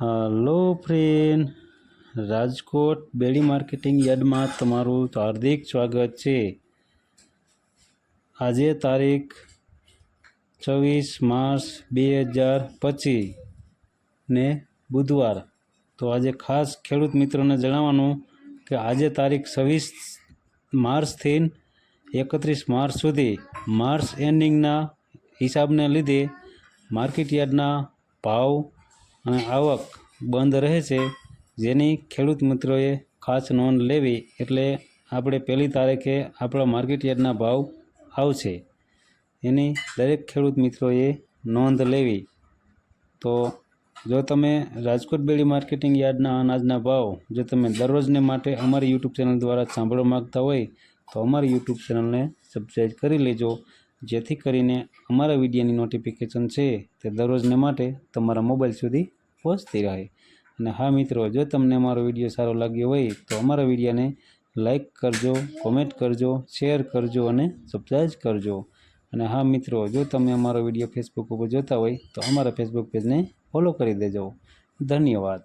Hello friend, Rajkot Bedi marketing યાર્ડમાં તમારું હાર્દિક સ્વાગત છે. આજે તારીખ છવ્વીસ માર્ચ બે હજાર પચીસ ને બુધવાર. તો આજે ખાસ ખેડૂત મિત્રોને જણાવવાનું કે આજે તારીખ છવ્વીસ માર્ચથી એકત્રીસ માર્ચ સુધી માર્ચ એન્ડિંગના હિસાબને લીધે માર્કેટ યાર્ડના ભાવ અને આવક બંધ રહે છે. જેની ખેડૂત મિત્રોએ ખાસ નોંધ લેવી એટલે આપણે પહેલી તારીખે આપણા માર્કેટ યાર્ડના ભાવ આવશે. એની દરેક ખેડૂત મિત્રોએ નોંધ લેવી. તો જો તમે રાજકોટ બેડી માર્કેટિંગ યાર્ડના અનાજના ભાવ જો તમે દરરોજને માટે અમારી યુટ્યુબ ચેનલ દ્વારા સાંભળવા માગતા હોય, તો અમારી યુટ્યુબ ચેનલને સબસ્ક્રાઈબ કરી લેજો. જેથી કરીને અમારા વિડીયોની નોટિફિકેશન છે તે દરરોજને માટે તમારા મોબાઈલ સુધી પહોંચતી રહે. અને હા મિત્રો, જો તમને અમારો વીડિયો સારો લાગ્યો હોય, તો અમારા વિડીયોને લાઈક કરજો, કોમેન્ટ કરજો, શેર કરજો અને સબસ્ક્રાઈબ કરજો. અને હા મિત્રો, જો તમે અમારો વીડિયો ફેસબુક ઉપર જોતા હોય, તો અમારા ફેસબુક પેજને ફોલો કરી દેજો. ધન્યવાદ.